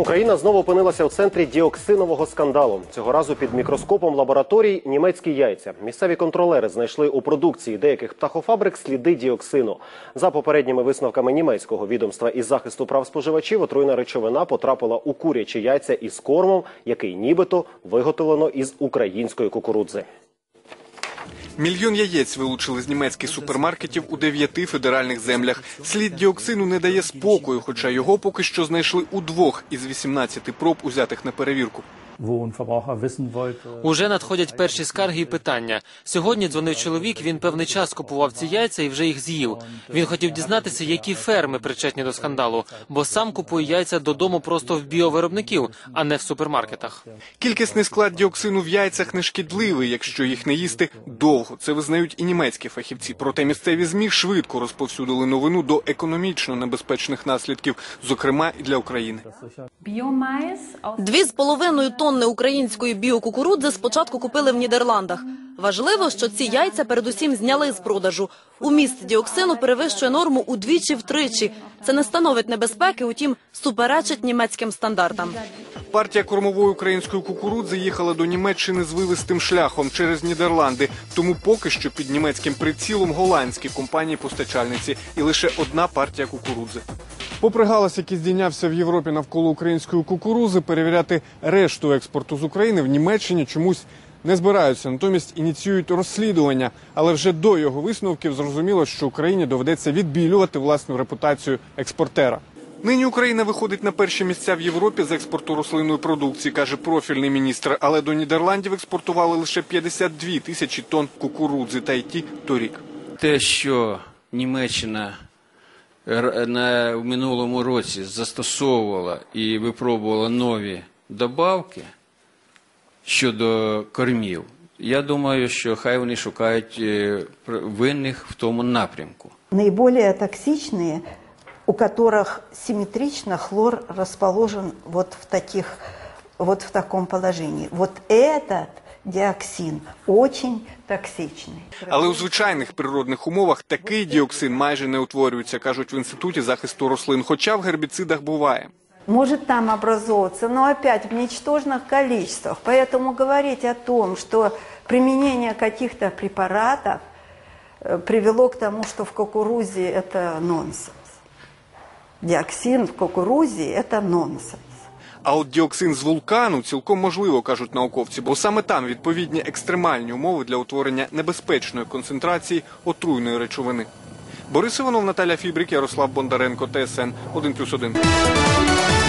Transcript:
Україна знову опинилася у центрі діоксинового скандалу. Цього разу під мікроскопом лабораторій німецькі яйця. Місцеві контролери знайшли у продукції деяких птахофабрик сліди діоксину. За попередніми висновками німецького відомства із захисту прав споживачів, отруйна речовина потрапила у курячі яйця із кормом, який нібито виготовлено із української кукурудзи. Мільйон яєць вилучили з німецьких супермаркетів у дев'яти федеральних землях. Слід діоксину не дає спокою, хоча його поки що знайшли у двох із 18 проб, узятих на перевірку. Уже надходять перші скарги і питання. Сьогодні дзвонив чоловік. Він певний час купував ці яйця і вже їх з'їв. Він хотів дізнатися, які ферми причетні до скандалу, бо сам купує яйця додому просто в біовиробників, а не в супермаркетах. Кількісний склад діоксину в яйцях не шкідливий, якщо їх не їсти довго. Це визнають і німецькі фахівці. Проте місцеві змі швидко розповсюдили новину до економічно небезпечних наслідків, зокрема і для України. Дві з половиною тонни української біокукурудзи спочатку купили в Нідерландах. Важливо, що ці яйця передусім зняли з продажу. Уміст діоксину перевищує норму удвічі-втричі. Це не становить небезпеки, утім, суперечить німецьким стандартам. Партія кормової української кукурудзи їхала до Німеччини з вивистим шляхом через Нідерланди. Тому поки що під німецьким прицілом голландські компанії-постачальниці і лише одна партія кукурудзи. Попри галас, який здійнявся в Європі навколо української кукурузи, перевіряти решту експорту з України в Німеччині чомусь не збираються. Натомість ініціюють розслідування, але вже до його висновків зрозуміло, що Україні доведеться відбілювати власну репутацію експортера. Нині Україна виходить на перші місця в Європі з експорту рослинної продукції, каже профільний міністр. Але до Нідерландів експортували лише 52 тисячі тонн кукурудзи та й ті торік. те, що Німеччина на, в минулому році застосовувала і випробувала нові добавки щодо кормів, я думаю, що хай вони шукають е, пр- винних в тому напрямку. наиболее токсичные, у которых симметрично хлор расположен вот в таких, вот в таком положении. Вот этот диоксин очень токсичный. Але у звичайних природних умовах такий діоксин майже не утворюється, кажуть в інституті захисту рослин. Хоча в гербіцидах буває. Может там образовываться, но опять в ничтожных количествах. Поэтому говорить о том, что применение каких-то препаратов э, привело к тому, что в кукурузе это нонсенс. Диоксин в кукурузе это нонсенс. А от діоксин з вулкану цілком можливо, кажуть науковці, бо саме там відповідні екстремальні умови для утворення небезпечної концентрації отруйної речовини. Борис Іванов, Наталя Фібрик, Ярослав Бондаренко, ТСН 1+,1.